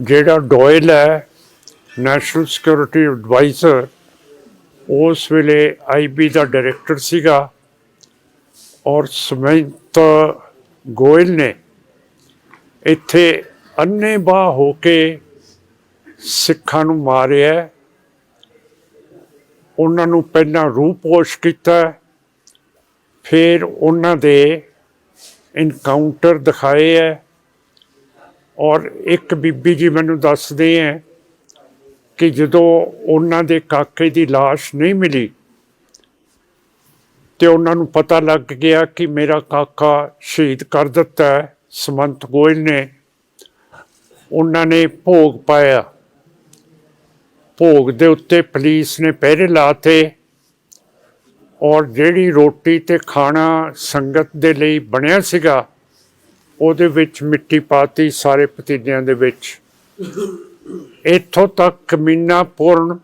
ਜਿਹੜਾ ਡੋਇਲ ਹੈ national security advisor ਉਸ ਵੇਲੇ ਆਈਬੀ ਦਾ ਡਾਇਰੈਕਟਰ ਸੀਗਾ ਔਰ ਸਮੰਤ ਗੋਇਲ ਨੇ ਇੱਥੇ ਅੰਨੇਬਾਹ ਹੋ ਕੇ ਸਿੱਖਾਂ ਨੂੰ ਮਾਰਿਆ। ਉਹਨਾਂ ਨੂੰ ਪਹਿਲਾਂ ਰੂਪੋਸ਼ ਕੀਤਾ, ਫਿਰ ਉਹਨਾਂ ਦੇ ਇਨਕਾਊਂਟਰ ਦਿਖਾਏ ਹੈ। ਔਰ ਇੱਕ ਬੀਬੀ ਜੀ ਮੈਨੂੰ ਦੱਸਦੇ ਹੈ ਕਿ ਜਦੋਂ ਉਹਨਾਂ ਦੇ ਕਾਕੇ ਦੀ লাশ ਨਹੀਂ ਮਿਲੀ ਤੇ ਉਹਨਾਂ ਨੂੰ ਪਤਾ ਲੱਗ ਗਿਆ ਕਿ ਮੇਰਾ ਕਾਕਾ ਸ਼ਹੀਦ ਕਰ ਦਿੱਤਾ ਹੈ ਸਮੰਤ ਗੋਇਲ ਨੇ। ਉਹਨਾਂ ਨੇ ਭੋਗ ਪਾਇਆ। ਭੋਗ ਦੇ ਉੱਤੇ ਪੁਲਿਸ ਨੇ ਪਹਿਰੇ ਲਾਤੇ ਔਰ ਜਿਹੜੀ ਰੋਟੀ ਤੇ ਖਾਣਾ ਸੰਗਤ ਦੇ ਲਈ ਬਣਿਆ ਸੀਗਾ ਉਹਦੇ ਵਿੱਚ ਮਿੱਟੀ ਪਾਤੀ ਸਾਰੇ ਪਤੀਲਿਆਂ ਦੇ ਵਿੱਚ। ਇੱਥੋਂ ਤੱਕ ਕਮੀਨਾ ਪੂਰਨ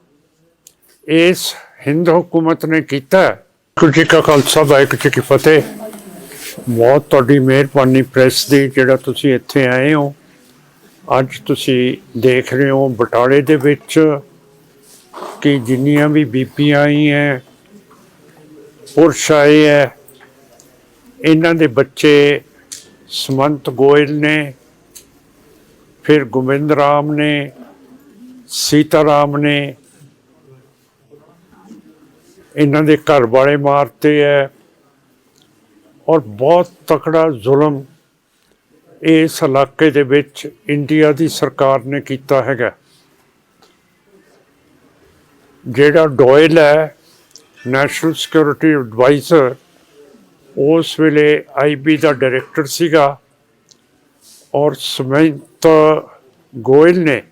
ਇਸ ਹਿੰਦ ਹਕੂਮਤ ਨੇ ਕੀਤਾ। ਹੈ। ਜੀ ਕਾ ਖਾਲਸਾ, ਵਾਹਿਗੁਰੂ ਜੀ ਕੀ ਫਤਿਹ। ਬਹੁਤ ਤੁਹਾਡੀ ਮਿਹਰਬਾਨੀ ਪ੍ਰੈਸ ਦੀ ਜਿਹੜਾ ਤੁਸੀਂ ਇੱਥੇ ਆਏ ਹੋ। ਅੱਜ ਤੁਸੀਂ ਦੇਖ ਰਹੇ ਹੋ ਬਟਾਲੇ ਦੇ ਵਿੱਚ ਕਿ ਜਿੰਨੀਆਂ ਵੀ ਬੀਬੀਆਂ ਹੈ, ਪੁਰਸ਼ ਆਏ ਹੈ, ਇਹਨਾਂ ਦੇ ਬੱਚੇ ਸਮੰਤ ਗੋਇਲ ਨੇ, ਫਿਰ ਗੋਬਿੰਦ ਰਾਮ ਨੇ, ਸੀਤਾ ਰਾਮ ਨੇ, ਇਹਨਾਂ ਦੇ ਘਰ ਵਾਲੇ ਮਾਰਤੇ ਹੈ ਔਰ ਬਹੁਤ ਤਕੜਾ ਜ਼ੁਲਮ ਇਸ ਇਲਾਕੇ ਦੇ ਵਿੱਚ ਇੰਡੀਆ ਦੀ ਸਰਕਾਰ ਨੇ ਕੀਤਾ ਹੈਗਾ। ਜਿਹੜਾ ਡੋਇਲ ਹੈ ਨੈਸ਼ਨਲ ਸਿਕਿਉਰਿਟੀ ਐਡਵਾਈਜ਼ਰ ਉਸ ਵੇਲੇ ਆਈਬੀ ਦਾ ਡਾਇਰੈਕਟਰ ਸੀਗਾ ਔਰ ਸਮੰਤ ਗੋਇਲ ਨੇ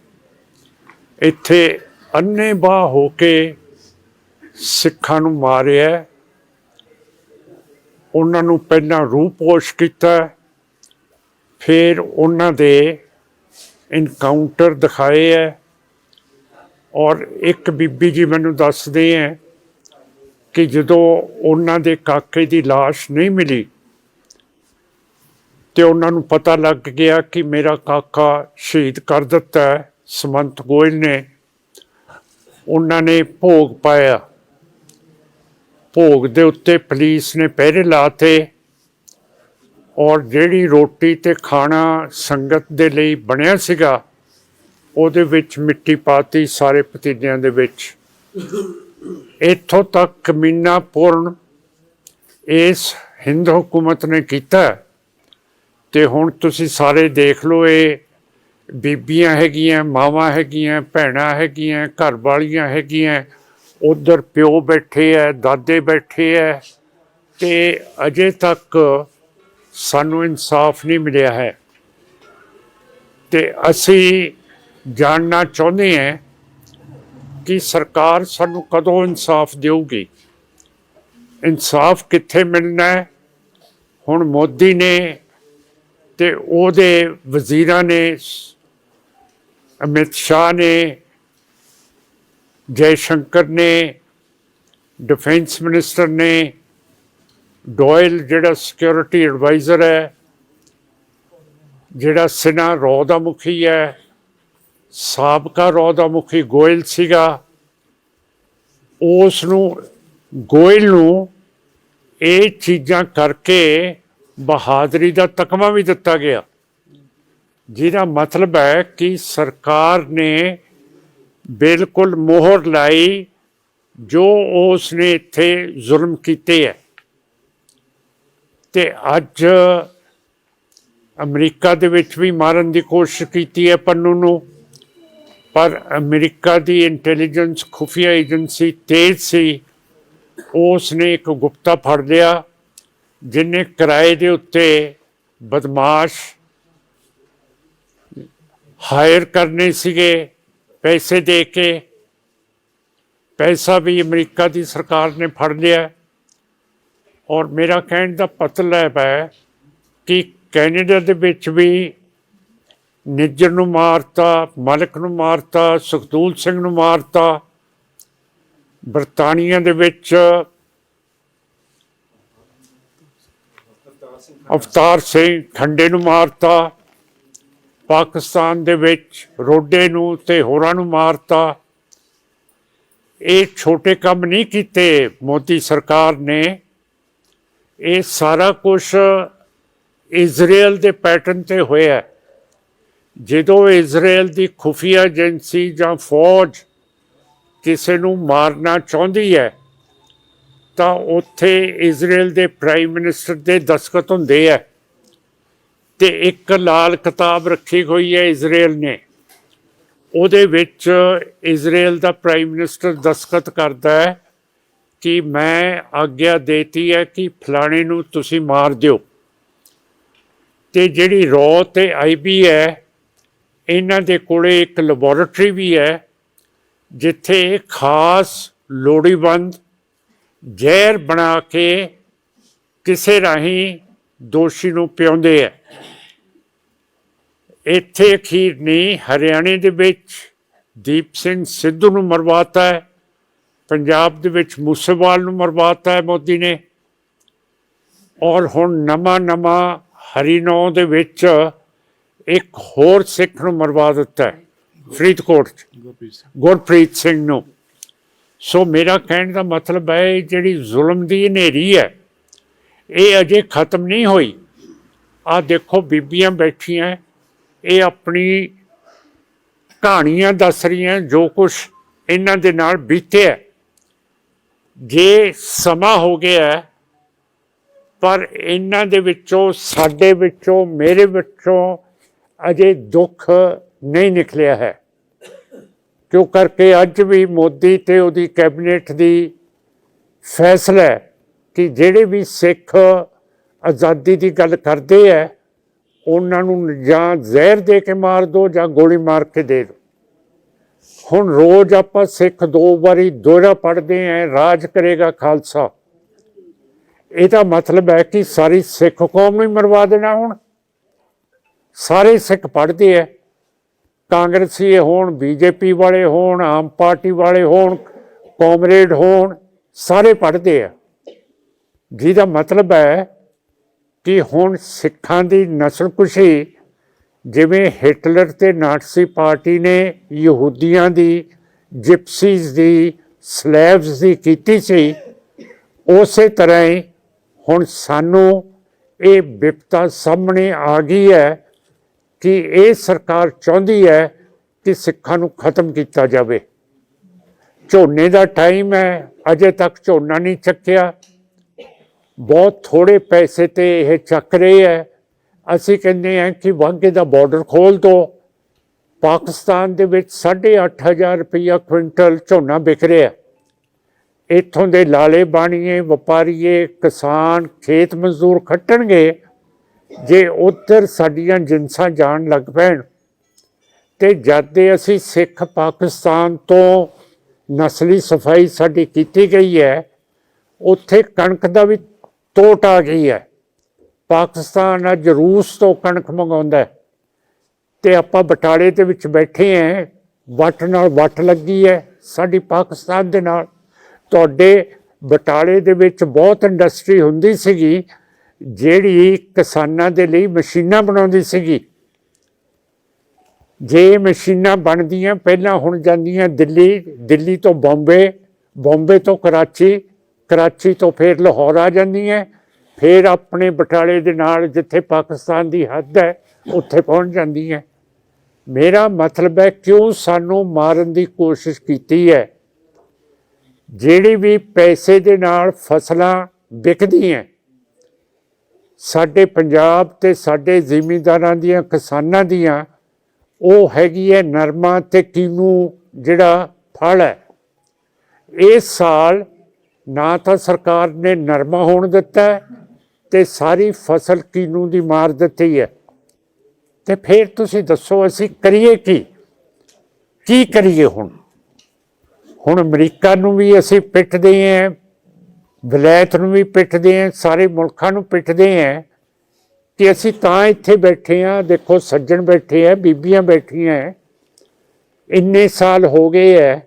ਇੱਥੇ ਅੰਨੇਬਾਹ ਹੋ ਕੇ ਸਿੱਖਾਂ ਨੂੰ ਮਾਰਿਆ। ਉਹਨਾਂ ਨੂੰ ਪਹਿਲਾਂ ਰੂਪੋਸ਼ ਕੀਤਾ। ਫਿਰ ਉਹਨਾਂ ਦੇ ਇਨਕਾਊਂਟਰ ਦਿਖਾਏ ਹੈ। ਔਰ ਇੱਕ ਬੀਬੀ ਜੀ ਮੈਨੂੰ ਦੱਸਦੇ ਹੈ ਕਿ ਜਦੋਂ ਉਹਨਾਂ ਦੇ ਕਾਕੇ ਦੀ লাশ ਨਹੀਂ ਮਿਲੀ ਤੇ ਉਹਨਾਂ ਨੂੰ ਪਤਾ ਲੱਗ ਗਿਆ ਕਿ ਮੇਰਾ ਕਾਕਾ ਸ਼ਹੀਦ ਕਰ ਦਿੱਤਾ ਹੈ, ਸਮੰਤ ਗੋਇਲ ਨੇ, ਉਹਨਾਂ ਨੇ ਭੋਗ ਪਾਇਆ। ਭੋਗ ਦੇ ਉੱਤੇ ਪੁਲਿਸ ਨੇ ਪਹਿਰੇ ਲਾਤੇ ਔਰ ਜਿਹੜੀ ਰੋਟੀ ਤੇ ਖਾਣਾ ਸੰਗਤ ਦੇ ਲਈ ਬਣਿਆ ਸੀਗਾ, ਉਹਦੇ ਵਿੱਚ ਮਿੱਟੀ ਪਾਤੀ ਸਾਰੇ ਪਤੀਲਿਆਂ ਦੇ ਵਿੱਚ। ਇੱਥੋਂ ਤੱਕ ਕਮੀਨਾਪੂਰਨ ਇਸ ਹਿੰਦ ਹਕੂਮਤ ਨੇ ਕੀਤਾ ਹੈ। ਤੇ ਹੁਣ ਤੁਸੀਂ ਸਾਰੇ ਦੇਖ ਲਓ, ਇਹ ਬੀਬੀਆਂ ਹੈਗੀਆਂ, ਮਾਵਾਂ ਹੈਗੀਆਂ, ਭੈਣਾਂ ਹੈਗੀਆਂ, ਘਰ ਵਾਲੀਆਂ ਹੈਗੀਆਂ, ਉਧਰ ਪਿਓ ਬੈਠੇ ਐ, ਦਾਦੇ ਬੈਠੇ ਐ, ਤੇ ਅਜੇ ਤੱਕ ਸਾਨੂੰ ਇਨਸਾਫ ਨਹੀਂ ਮਿਲਿਆ ਹੈ ਤੇ ਅਸੀਂ ਜਾਣਨਾ ਚਾਹੁੰਦੇ ਹਾਂ ਕਿ ਸਰਕਾਰ ਸਾਨੂੰ ਕਦੋਂ ਇਨਸਾਫ ਦੇਊਗੀ? ਇਨਸਾਫ ਕਿੱਥੇ ਮਿਲਣਾ ਹੈ? ਹੁਣ ਮੋਦੀ ਨੇ ਤੇ ਉਹਦੇ ਵਜ਼ੀਰਾਂ ਨੇ, ਅਮਿਤ ਸ਼ਾਹ ਨੇ ਜੈ ਸ਼ੰਕਰ ਨੇ, ਡਿਫੈਂਸ ਮਿਨਿਸਟਰ ਨੇ, ਡੋਇਲ ਜਿਹੜਾ ਸਿਕਿਉਰਿਟੀ ਐਡਵਾਈਜ਼ਰ ਹੈ, ਜਿਹੜਾ ਸਿਨਾ ਰੋ ਦਾ ਮੁਖੀ ਹੈ ਸਾਬਕਾ ਰੋ ਦਾ ਮੁਖੀ ਗੋਇਲ ਸੀਗਾ। ਉਸ ਨੂੰ ਗੋਇਲ ਨੂੰ ਇਹ ਚੀਜ਼ਾਂ ਕਰਕੇ ਬਹਾਦਰੀ ਦਾ ਤਕਮਾ ਵੀ ਦਿੱਤਾ ਗਿਆ। ਜਿਹਦਾ ਮਤਲਬ ਹੈ ਕਿ ਸਰਕਾਰ ਨੇ ਬਿਲਕੁਲ ਮੋਹਰ ਲਾਈ ਜੋ ਉਸ ਨੇ ਇੱਥੇ ਜ਼ੁਲਮ ਕੀਤੇ ਹੈ। ਤੇ ਅੱਜ ਅਮਰੀਕਾ ਦੇ ਵਿੱਚ ਵੀ ਮਾਰਨ ਦੀ ਕੋਸ਼ਿਸ਼ ਕੀਤੀ ਹੈ ਪੰਨੂ ਨੂੰ। ਪਰ ਅਮਰੀਕਾ ਦੀ ਇੰਟੈਲੀਜੈਂਸ ਖੁਫੀਆ ਏਜੰਸੀ ਤੇਜ਼ ਸੀ। ਉਸ ਨੇ ਇੱਕ ਗੁਪਤਾ ਫੜ ਲਿਆ, ਜਿਨੇ ਕਿਰਾਏ ਦੇ ਉੱਤੇ ਬਦਮਾਸ਼ ਹਾਇਰ ਕਰਨੇ ਸੀਗੇ, ਪੈਸੇ ਦੇ ਕੇ। ਪੈਸਾ ਵੀ ਅਮਰੀਕਾ ਦੀ ਸਰਕਾਰ ਨੇ ਫੜ ਲਿਆ। ਔਰ ਮੇਰਾ ਕਹਿਣ ਦਾ ਮਤਲਬ ਹੈ ਕਿ ਕੈਨੇਡਾ ਦੇ ਵਿੱਚ ਵੀ ਨਿੱਜਰ ਨੂੰ ਮਾਰਤਾ, ਮਲਕ ਨੂੰ ਮਾਰਤਾ, ਸੁਖਦੂਲ ਸਿੰਘ ਨੂੰ ਮਾਰਤਾ। ਬਰਤਾਨੀਆ ਦੇ ਵਿੱਚ ਅਵਤਾਰ ਸਿੰਘ ਖੰਡੇ ਨੂੰ ਮਾਰਤਾ। ਪਾਕਿਸਤਾਨ ਦੇ ਵਿੱਚ ਰੋਡੇ ਨੂੰ ਤੇ ਹੋਰਾਂ ਨੂੰ ਮਾਰਤਾ। ਇਹ ਛੋਟੇ ਕੰਮ ਨਹੀਂ ਕੀਤੇ ਮੋਦੀ ਸਰਕਾਰ ਨੇ। ਇਹ ਸਾਰਾ ਕੁਝ ਇਜ਼ਰਾਈਲ ਦੇ ਪੈਟਰਨ ਤੇ ਹੋਇਆ। ਹੈ। ਜਦੋਂ ਇਜ਼ਰਾਈਲ ਦੀ ਖੁਫੀਆ ਏਜੰਸੀ ਜਾਂ ਫੌਜ ਕਿਸੇ ਨੂੰ ਮਾਰਨਾ ਚਾਹੁੰਦੀ ਹੈ, ਤਾਂ ਉੱਥੇ ਇਜ਼ਰਾਈਲ ਦੇ ਪ੍ਰਾਈਮ ਮਿਨਿਸਟਰ ਦੇ ਦਸਖਤ ਹੁੰਦੇ ਆ। ਤੇ ਇੱਕ ਲਾਲ ਕਿਤਾਬ ਰੱਖੀ ਹੋਈ ਹੈ ਇਜ਼ਰਾਈਲ ਨੇ। ਉਹਦੇ ਵਿੱਚ ਇਜ਼ਰਾਈਲ ਦਾ ਪ੍ਰਾਈਮ ਮਿਨਿਸਟਰ ਦਸਖਤ ਕਰਦਾ ਹੈ ਕਿ ਮੈਂ ਆਗਿਆ ਦੇਤੀ ਹੈ ਕਿ ਫਲਾਣੇ ਨੂੰ ਤੁਸੀਂ ਮਾਰ ਦਿਓ। ਤੇ ਜਿਹੜੀ ਰੋ ਤੇ ਆਈਬੀ ਹੈ ਇਹਨਾਂ ਦੇ ਕੋਲੇ ਇੱਕ ਲੈਬੋਰੇਟਰੀ ਵੀ ਹੈ, ਜਿੱਥੇ ਖਾਸ ਲੋੜੀਬੰਦ ਜ਼ਹਿਰ ਬਣਾ ਕੇ ਕਿਸੇ ਰਾਹੀਂ ਦੋਸ਼ੀ ਨੂੰ ਪਿਆਉਂਦੇ ਹੈ ਇੱਥੇ ਅਖੀਰ ਨੇ, ਹਰਿਆਣੇ ਦੇ ਵਿੱਚ ਦੀਪ ਸਿੰਘ ਸਿੱਧੂ ਨੂੰ ਮਰਵਾਤਾ ਹੈ, ਪੰਜਾਬ ਦੇ ਵਿੱਚ ਮੂਸੇਵਾਲ ਨੂੰ ਮਰਵਾਤਾ ਹੈ ਮੋਦੀ ਨੇ। ਔਰ ਹੁਣ ਨਵਾਂ ਨਵਾਂ ਹਰੀਨੌ ਦੇ ਵਿੱਚ ਇੱਕ ਹੋਰ ਸਿੱਖ ਨੂੰ ਮਰਵਾ ਦਿੱਤਾ ਫਰੀਦਕੋਟ 'ਚ। ਗੁਰਪ੍ਰੀਤ ਸਿੰਘ। ਨੂੰ। ਸੋ ਮੇਰਾ ਕਹਿਣ ਦਾ ਮਤਲਬ ਹੈ ਜਿਹੜੀ ਜ਼ੁਲਮ ਦੀ ਹਨੇਰੀ ਹੈ ਇਹ ਅਜੇ ਖਤਮ ਨਹੀਂ ਹੋਈ। ਆ ਦੇਖੋ ਬੀਬੀਆਂ ਬੈਠੀਆਂ ਇਹ ਆਪਣੀ ਕਹਾਣੀਆਂ ਦੱਸ ਰਹੀਆਂ ਜੋ ਕੁਝ ਇਹਨਾਂ ਦੇ ਨਾਲ ਬੀਤਿਆ ਜੇ ਸਮਾਂ ਹੋ ਗਿਆ ਪਰ ਇਹਨਾਂ ਦੇ ਵਿੱਚੋਂ ਸਾਡੇ ਵਿੱਚੋਂ ਮੇਰੇ ਵਿੱਚੋਂ ਅਜੇ ਦੁੱਖ ਨਹੀਂ ਨਿਕਲਿਆ ਹੈ। ਕਿਉਂ ਕਰਕੇ ਅੱਜ ਵੀ ਮੋਦੀ ਤੇ ਉਹਦੀ ਕੈਬਨਿਟ ਦੀ ਫੈਸਲਾ ਹੈ ਕਿ ਜਿਹੜੇ ਵੀ ਸਿੱਖ ਆਜ਼ਾਦੀ ਦੀ ਗੱਲ ਕਰਦੇ ਹੈ, ਉਹਨਾਂ ਨੂੰ ਜਾਂ ਜ਼ਹਿਰ ਦੇ ਕੇ ਮਾਰ ਦੋ ਜਾਂ ਗੋਲੀ ਮਾਰ ਕੇ ਦੇ ਦੋ। ਹੁਣ ਰੋਜ਼ ਆਪਾਂ ਸਿੱਖ ਦੋ ਵਾਰੀ ਦੋਹਰਾ ਪੜ੍ਹਦੇ ਆਂ ਰਾਜ ਕਰੇਗਾ ਖਾਲਸਾ। ਇਹਦਾ ਮਤਲਬ ਹੈ ਕਿ ਸਾਰੀ ਸਿੱਖ ਕੌਮ ਨੂੰ ਹੀ ਮਰਵਾ ਦੇਣਾ ਹੁਣ। ਸਾਰੇ ਸਿੱਖ ਪੜ੍ਹਦੇ ਹੈ ਕਾਂਗਰਸੀ ਹੋਣ, ਬੀਜੇਪੀ ਵਾਲੇ ਹੋਣ, ਆਮ ਪਾਰਟੀ ਵਾਲੇ ਹੋਣ, ਕਾਮਰੇਡ ਹੋਣ, ਸਾਰੇ ਪੜ੍ਹਦੇ ਆ ਜਿਹਦਾ ਮਤਲਬ ਹੈ ਕਿ ਹੁਣ ਸਿੱਖਾਂ ਦੀ ਨਸਲਕੁਸ਼ੀ, ਜਿਵੇਂ ਹਿਟਲਰ ਤੇ ਨਾਟਸੀ ਪਾਰਟੀ ਨੇ ਯਹੂਦੀਆਂ ਦੀ, ਜਿਪਸੀਜ਼ ਦੀ ਸਲੇਵਸ ਦੀ ਕੀਤੀ ਸੀ, ਉਸੇ ਤਰ੍ਹਾਂ ਹੀ ਹੁਣ ਸਾਨੂੰ ਇਹ ਵਿਪਤਾ ਸਾਹਮਣੇ ਆ ਗਈ ਹੈ ਕਿ ਇਹ ਸਰਕਾਰ ਚਾਹੁੰਦੀ ਹੈ ਕਿ ਸਿੱਖਾਂ ਨੂੰ ਖਤਮ ਕੀਤਾ ਜਾਵੇ। ਝੋਨੇ ਦਾ ਟਾਈਮ ਹੈ, ਅਜੇ ਤੱਕ ਝੋਨਾ ਨਹੀਂ ਚੱਕਿਆ। ਬਹੁਤ ਥੋੜੇ ਪੈਸੇ ਤੇ ਇਹ ਚੱਕ ਰਹੇ ਹੈ। ਅਸੀਂ ਕਹਿੰਦੇ ਹਾਂ ਕਿ ਵਾਂਗੇ ਦਾ ਬਾਰਡਰ ਖੋਲ ਦਿਓ ਪਾਕਿਸਤਾਨ ਦੇ ਵਿੱਚ 8500 ਰੁਪਇਆ ਕੁਇੰਟਲ ਝੋਨਾ ਵਿਕ ਰਿਹਾ। ਇੱਥੋਂ ਦੇ ਲਾਲੇ ਬਾਣੀਏ, ਵਪਾਰੀਏ, ਕਿਸਾਨ, ਖੇਤ ਮਜ਼ਦੂਰ ਖੱਟਣਗੇ। ਜੇ ਉੱਧਰ ਸਾਡੀਆਂ ਜਿੰਸਾਂ ਜਾਣ ਲੱਗ ਪੈਣ ਤੇ ਜਦ ਅਸੀਂ ਸਿੱਖ ਪਾਕਿਸਤਾਨ ਤੋਂ ਨਸਲੀ ਸਫ਼ਾਈ ਸਾਡੀ ਕੀਤੀ ਗਈ ਹੈ, ਉੱਥੇ ਕਣਕ ਦਾ ਵੀ ਤੋਟ ਆ ਗਈ ਹੈ। ਪਾਕਿਸਤਾਨ ਅੱਜ ਰੂਸ ਤੋਂ ਕਣਕ ਮੰਗਾਉਂਦਾ ਹੈ ਤੇ ਆਪਾਂ ਬਟਾਲੇ ਦੇ ਵਿੱਚ ਬੈਠੇ ਆਂ ਵੱਟ ਨਾਲ ਵੱਟ ਲੱਗੀ ਹੈ ਸਾਡੀ ਪਾਕਿਸਤਾਨ ਦੇ ਨਾਲ। ਤੁਹਾਡੇ ਬਟਾਲੇ ਦੇ ਵਿੱਚ ਬਹੁਤ ਇੰਡਸਟਰੀ ਹੁੰਦੀ ਸੀਗੀ ਜਿਹੜੀ ਕਿਸਾਨਾਂ ਦੇ ਲਈ ਮਸ਼ੀਨਾਂ ਬਣਾਉਂਦੀ ਸੀਗੀ। ਜੇ ਮਸ਼ੀਨਾਂ ਬਣਦੀਆਂ, ਪਹਿਲਾਂ ਹੁਣ ਜਾਂਦੀਆਂ ਦਿੱਲੀ ਦਿੱਲੀ ਤੋਂ ਬੰਬੇ ਬੰਬੇ ਤੋਂ ਕਰਾਚੀ ਕਰਾਚੀ ਤੋਂ ਫਿਰ ਲਾਹੌਰ ਆ ਜਾਂਦੀਆਂ। ਫਿਰ ਆਪਣੇ ਬਟਾਲੇ ਦੇ ਨਾਲ ਜਿੱਥੇ ਪਾਕਿਸਤਾਨ ਦੀ ਹੱਦ ਹੈ, ਉੱਥੇ ਪਹੁੰਚ ਜਾਂਦੀਆਂ। ਮੇਰਾ ਮਤਲਬ ਹੈ, ਕਿਉਂ ਸਾਨੂੰ ਮਾਰਨ ਦੀ ਕੋਸ਼ਿਸ਼ ਕੀਤੀ ਹੈ? ਜਿਹੜੀ ਵੀ ਪੈਸੇ ਦੇ ਨਾਲ ਫਸਲਾਂ ਵਿਕਦੀਆਂ ਸਾਡੇ ਪੰਜਾਬ ਤੇ ਸਾਡੇ ਜ਼ਿਮੀਂਦਾਰਾਂ ਦੀਆਂ, ਕਿਸਾਨਾਂ ਦੀਆਂ, ਉਹ ਹੈਗੀ ਹੈ ਨਰਮਾ ਤੇ ਕੀਨੂ ਜਿਹੜਾ ਫਲ ਹੈ। ਇਸ ਸਾਲ ਨਾ ਤਾਂ ਸਰਕਾਰ ਨੇ ਨਰਮਾ ਹੋਣ ਦਿੱਤਾ ਹੈ ਤੇ ਸਾਰੀ ਫਸਲ ਕੀਨੂ ਦੀ ਮਾਰ ਦਿੱਤੀ ਹੈ। ਤੇ ਫਿਰ ਤੁਸੀਂ ਦੱਸੋ ਅਸੀਂ ਕਰੀਏ ਕੀ? ਕੀ ਕਰੀਏ ਹੁਣ? ਹੁਣ ਅਮਰੀਕਾ ਨੂੰ ਵੀ ਅਸੀਂ ਪਿੱਟਦੇ ਆਂ ਵਿਲਾਇਤ ਨੂੰ ਵੀ ਪਿੱਟਦੇ ਆਂ, ਸਾਰੇ ਮੁਲਕਾਂ ਨੂੰ ਪਿੱਟਦੇ ਆਂ ਕਿ ਅਸੀਂ ਤਾਂ ਇੱਥੇ ਬੈਠੇ ਆਂ, ਦੇਖੋ ਸੱਜਣ ਬੈਠੇ ਆ, ਬੀਬੀਆਂ ਬੈਠੀਆਂ ਐ ਇੰਨੇ ਸਾਲ ਹੋ ਗਏ ਐ,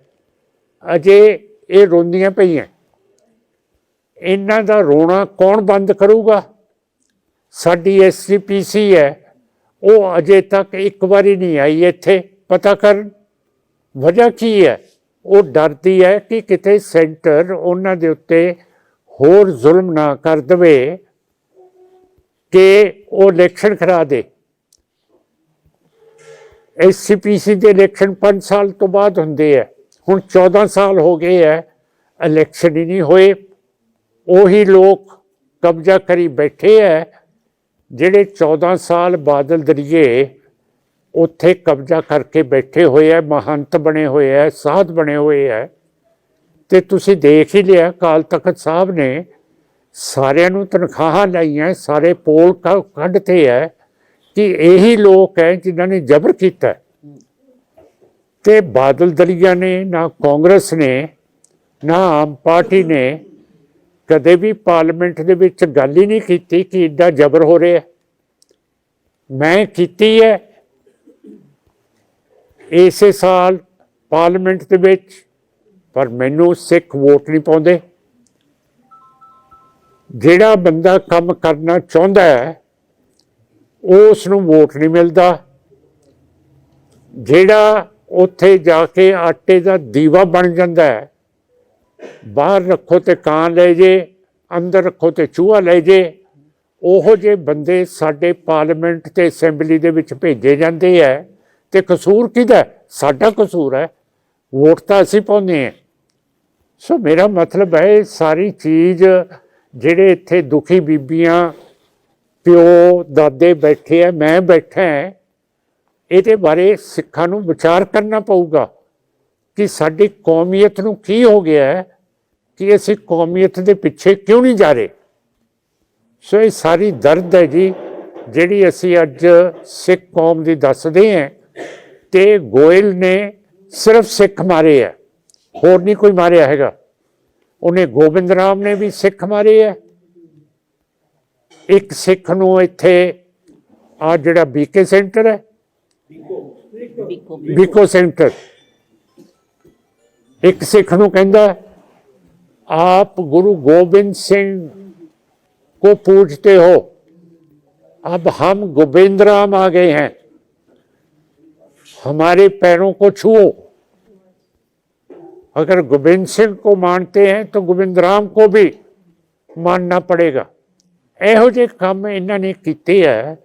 ਅਜੇ ਇਹ ਰੋਂਦੀਆਂ ਪਈਆਂ। ਇਹਨਾਂ ਦਾ ਰੋਣਾ ਕੌਣ ਬੰਦ ਕਰੂਗਾ? ਸਾਡੀ ਐਸਜੀਪੀਸੀ ਹੈ ਉਹ ਅਜੇ ਤੱਕ ਇੱਕ ਵਾਰੀ ਨਹੀਂ ਆਈ ਇੱਥੇ, ਪਤਾ ਕਰਨ। ਵਜ੍ਹਾ ਕੀ ਹੈ ਉਹ ਡਰਦੀ ਹੈ ਕਿ ਕਿਤੇ ਸੈਂਟਰ ਉਹਨਾਂ ਦੇ ਉੱਤੇ ਹੋਰ ਜ਼ੁਲਮ ਨਾ ਕਰ ਦਵੇ ਕਿ ਉਹ ਇਲੈਕਸ਼ਨ ਕਰਾ ਦੇ। ਐਸਸੀਪੀਸੀ ਦੇ ਇਲੈਕਸ਼ਨ 5 ਸਾਲ ਤੋਂ ਬਾਅਦ ਹੁੰਦੇ ਆ। ਹੁਣ 14 ਸਾਲ ਹੋ ਗਏ ਹੈ ਇਲੈਕਸ਼ਨ ਹੀ ਨਹੀਂ ਹੋਏ। ਉਹੀ ਲੋਕ ਕਬਜ਼ਾ ਕਰੀ ਬੈਠੇ ਹੈ ਜਿਹੜੇ 14 ਸਾਲ ਬਾਦਲ ਦਰਿਏ ਉੱਥੇ ਕਬਜ਼ਾ ਕਰਕੇ ਬੈਠੇ ਹੋਏ ਹੈ ਮਹੰਤ ਬਣੇ ਹੋਏ ਹੈ ਸਾਧ ਬਣੇ ਹੋਏ ਹੈ ਤੇ ਤੁਸੀਂ ਦੇਖ ਹੀ ਲਿਆ ਕਾਲ ਤਖਤ ਸਾਹਿਬ ਨੇ ਸਾਰਿਆਂ ਨੂੰ ਤਨਖਾਹਾਂ ਲਾਈਆਂ, ਸਾਰੇ ਪੋਲ ਕ- ਕੱਢਤੇ ਹੈ ਕਿ ਇਹੀ ਲੋਕ ਹੈ ਜਿਨ੍ਹਾਂ ਨੇ ਜ਼ਬਰ ਕੀਤਾ ਹੈ। ਤੇ ਬਾਦਲ ਦਲੀਆ ਨੇ, ਨਾ ਕਾਂਗਰਸ ਨੇ, ਨਾ ਆਮ ਪਾਰਟੀ ਨੇ ਕਦੇ ਵੀ ਪਾਰਲੀਮੈਂਟ ਦੇ ਵਿੱਚ ਗੱਲ ਹੀ ਨਹੀਂ ਕੀਤੀ ਕਿ ਇੱਡਾ ਜ਼ਬਰ ਹੋ ਰਿਹਾ ਮੈਂ ਕੀਤੀ ਹੈ ਇਸੇ ਸਾਲ ਪਾਰਲੀਮੈਂਟ ਦੇ ਵਿੱਚ ਪਰ ਮੈਨੂੰ ਸਿੱਖ ਵੋਟ ਨਹੀਂ ਪਾਉਂਦੇ। ਜਿਹੜਾ ਬੰਦਾ ਕੰਮ ਕਰਨਾ ਚਾਹੁੰਦਾ ਹੈ ਉਸ ਨੂੰ ਵੋਟ ਨਹੀਂ ਮਿਲਦਾ। ਜਿਹੜਾ ਉੱਥੇ ਜਾ ਕੇ ਆਟੇ ਦਾ ਦੀਵਾ ਬਣ ਜਾਂਦਾ ਹੈ, ਬਾਹਰ ਰੱਖੋ ਤੇ ਕਾਂ ਲੈ ਜੇ, ਅੰਦਰ ਰੱਖੋ ਤੇ ਚੂਹਾ ਲੈ ਜੇ, ਉਹੋ ਜਿਹੇ ਬੰਦੇ ਸਾਡੇ ਪਾਰਲੀਮੈਂਟ ਤੇ ਅਸੈਂਬਲੀ ਦੇ ਵਿੱਚ ਭੇਜੇ ਜਾਂਦੇ ਹੈ। ਤੇ ਕਸੂਰ ਕਿਹਦਾ ਸਾਡਾ ਕਸੂਰ ਹੈ। ਵੋਟ ਤਾਂ ਅਸੀਂ ਪਾਉਂਦੇ ਹਾਂ। ਸੋ ਮੇਰਾ ਮਤਲਬ ਹੈ ਇਹ ਸਾਰੀ ਚੀਜ਼ ਜਿਹੜੇ ਇੱਥੇ ਦੁਖੀ ਬੀਬੀਆਂ, ਪਿਓ, ਦਾਦੇ ਬੈਠੇ ਆ ਮੈਂ ਬੈਠਾ ਹਾਂ ਇਹਦੇ ਬਾਰੇ ਸਿੱਖਾਂ ਨੂੰ ਵਿਚਾਰ ਕਰਨਾ ਪਊਗਾ ਕਿ ਸਾਡੀ ਕੌਮੀਅਤ ਨੂੰ ਕੀ ਹੋ ਗਿਆ ਕਿ ਅਸੀਂ ਕੌਮੀਅਤ ਦੇ ਪਿੱਛੇ ਕਿਉਂ ਨਹੀਂ ਜਾ ਰਹੇ। ਸੋ ਇਹ ਸਾਰੀ ਦਰਦ ਹੈ ਜੀ, ਜਿਹੜੀ ਅਸੀਂ ਅੱਜ ਸਿੱਖ ਕੌਮ ਦੀ ਦੱਸਦੇ ਹਾਂ ਤੇ ਗੋਇਲ ਨੇ ਸਿਰਫ ਸਿੱਖ ਮਾਰੇ ਹੈ ਹੋਰ ਨਹੀਂ ਕੋਈ ਮਾਰਿਆ ਹੈਗਾ ਉਹਨੇ ਗੋਬਿੰਦ ਰਾਮ ਨੇ ਵੀ ਸਿੱਖ ਮਾਰੇ ਹੈ ਇੱਕ ਸਿੱਖ ਨੂੰ ਇੱਥੇ ਆ ਜਿਹੜਾ ਬੀਕੇ ਸੈਂਟਰ ਹੈ ਬੀਕੋ ਸੈਂਟਰ ਇੱਕ ਸਿੱਖ ਨੂੰ ਕਹਿੰਦਾ ਆਪ ਗੁਰੂ ਗੋਬਿੰਦ ਸਿੰਘ को पूछते हो अब हम गोविंद राम आ गए हैं हमारे पैरों को छुओ अगर गोविंद सिंह को मानते हैं तो गोविंद राम को भी मानना पड़ेगा ਇਹੋ ਜਿਹੇ ਕੰਮ ਇਹਨਾਂ ਨੇ ਕੀਤੇ ਹੈ